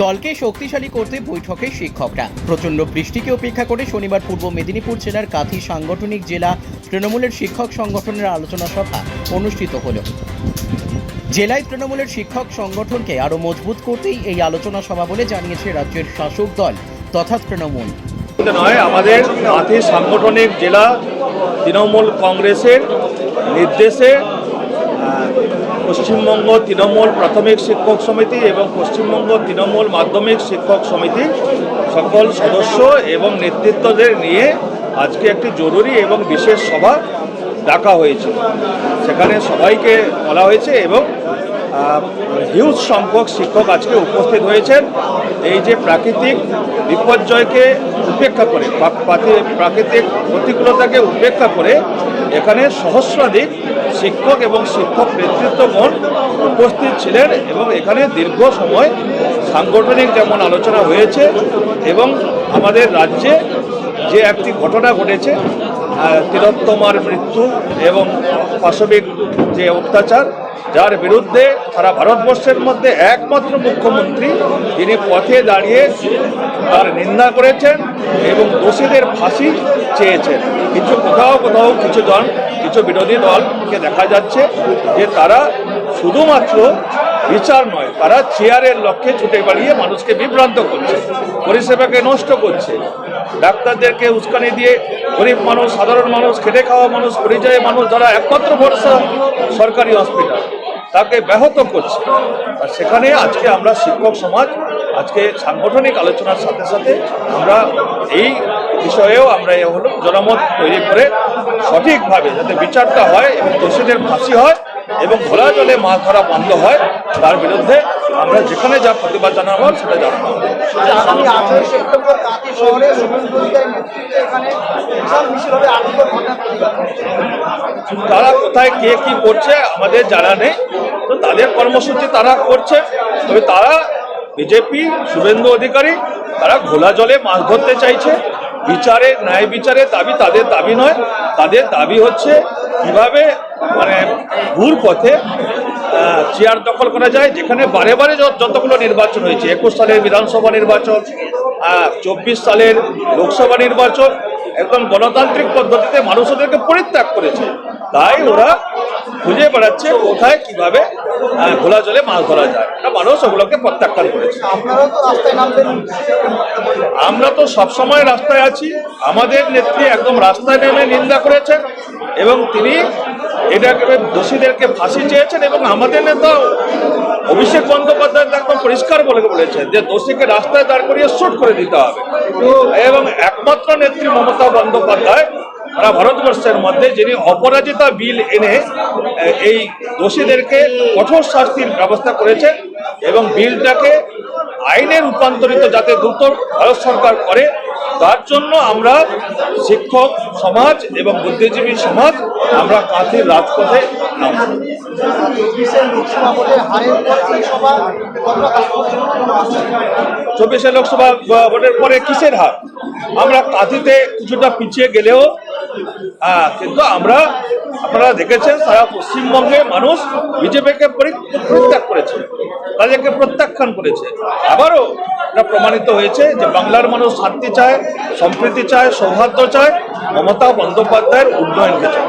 দলকে শক্তিশালী করতে বৈঠকে শিক্ষকরা। প্রচণ্ড বৃষ্টিকে উপেক্ষা করে শনিবার পূর্ব মেদিনীপুর জেলার কাঁথি সাংগঠনিক জেলা তৃণমূলের শিক্ষক সংগঠনের আলোচনা সভা অনুষ্ঠিত হল। জেলায় তৃণমূলের শিক্ষক সংগঠনকে আরও মজবুত করতেই এই আলোচনা সভা বলে জানিয়েছে রাজ্যের শাসক দল তথা তৃণমূল। নয়, আমাদের কাঁথি সাংগঠনিক জেলা তৃণমূল কংগ্রেসের নির্দেশে পশ্চিমবঙ্গ তৃণমূল প্রাথমিক শিক্ষক সমিতি এবং পশ্চিমবঙ্গ তৃণমূল মাধ্যমিক শিক্ষক সমিতি সকল সদস্য এবং নেতৃত্বদের নিয়ে আজকে একটি জরুরি এবং বিশেষ সভা ডাকা হয়েছে। সেখানে সবাইকে বলা হয়েছে এবং হিউজ সংখ্যক শিক্ষক আজকে উপস্থিত হয়েছেন। এই যে প্রাকৃতিক বিপর্যয়কে উপেক্ষা করে প্রাকৃতিক প্রতিকূলতাকে উপেক্ষা করে এখানে সহস্রাধিক শিক্ষক এবং শিক্ষক নেতৃত্বগণ উপস্থিত ছিলেন এবং এখানে দীর্ঘ সময় সাংগঠনিক যেমন আলোচনা হয়েছে এবং আমাদের রাজ্যে যে একটি ঘটনা ঘটেছে তিলোত্তমার মৃত্যু এবং পাশবিক যে অত্যাচার, যার বিরুদ্ধে সারা ভারতবর্ষের মধ্যে একমাত্র মুখ্যমন্ত্রী, যিনি পথে দাঁড়িয়ে তার নিন্দা করেছেন এবং দোষীদের ফাঁসি চেয়েছেন। কিছু কোথাও কোথাও কিছু জন কিছু বিরোধী দলকে দেখা যাচ্ছে যে তারা শুধুমাত্র বিচার নয়, তারা চেয়ারের লক্ষ্যে ছুটে বাড়িয়ে মানুষকে বিভ্রান্ত করছে, পরিষেবাকে নষ্ট করছে। ডাক্তারদেরকে উস্কানি দিয়ে গরিব মানুষ, সাধারণ মানুষ, খেটে খাওয়া মানুষ, পরিযায়ী মানুষ যারা একমাত্র ভরসা সরকারি হসপিটাল, তাকে ব্যাহত করছে। আর সেখানে আজকে আমরা শিক্ষক সমাজ, আজকে সাংগঠনিক আলোচনার সাথে সাথে আমরা এই বিষয়েও আমরা এ হলো জনমত তৈরি করে সঠিকভাবে যাতে বিচারটা হয় এবং দোষীদের ফাঁসি হয় এবং ঘোলা জলে মাছ ধরা বন্ধ হয় তার বিরুদ্ধে আমরা যেখানে যা প্রতিবাদ জানাব সেটা জানাব। প্রতিবাদ তারা কোথায় কে কি করছে আমাদের জানা নেই। তো তাদের কর্মসূচি তারা করছে। তবে তারা বিজেপি শুভেন্দু অধিকারী তারা ঘোলা জলে মাছ ধরতে চাইছে। বিচারে ন্যায় বিচারে দাবি তাদের দাবি নয়। তাদের দাবি হচ্ছে কীভাবে মানে ভুল পথে চেয়ার দখল করা যায়, যেখানে বারে বারে যতগুলো নির্বাচন হয়েছে, একুশ সালের বিধানসভা নির্বাচন চব্বিশ সালের লোকসভা নির্বাচন, একদম গণতান্ত্রিক পদ্ধতিতে মানুষ ওদেরকে পরিত্যাগ করেছে। তাই ওরা খুঁজে বেড়াচ্ছে কোথায়, কীভাবে ঘোলা জলে মাছ ধরা যায়। মানুষ ওগুলোকে প্রত্যাখ্যান করেছে। আমরা তো সবসময় রাস্তায় আছি। আমাদের নেত্রী একদম রাস্তায় নেমে নিন্দা করেছেন এবং তিনি এটাকে দোষীদেরকে ফাঁসি চেয়েছেন এবং আমাদের নেতা অভিষেক বন্দ্যোপাধ্যায় একদম পরিষ্কার বলে বলেছেন যে দোষীকে রাস্তায় দাঁড় করিয়ে শুট করে দিতে হবে। এবং একমাত্র নেত্রী মমতা বন্দ্যোপাধ্যায় সারা ভারতবর্ষের মধ্যে যিনি অপরাজিতা বিল এনে এই দোষীদেরকে কঠোর শাস্তির ব্যবস্থা করেছেন এবং বিলটাকে আইনে রূপান্তরিত যাতে দ্রুত ভারত সরকার করে তার জন্য আমরা শিক্ষক সমাজ এবং বুদ্ধিজীবী সমাজ, আমরা কাঁথির রাজপথে চব্বিশে লোকসভা ভোটের পরে কিসের হার? আমরা কাঁথিতে কিছুটা পিছিয়ে গেলেও কিন্তু আমরা, আপনারা দেখেছেন, সারা পশ্চিমবঙ্গে মানুষ বিজেপিকে পরিত্যাগ তাদেরকে প্রত্যাখ্যান করেছে। আবারও এটা প্রমাণিত হয়েছে যে বাংলার মানুষ শান্তি চায়, সম্প্রীতি চায়, সৌহার্দ্য চায়, মমতা বন্দ্যোপাধ্যায়ের উন্নয়নকে চায়।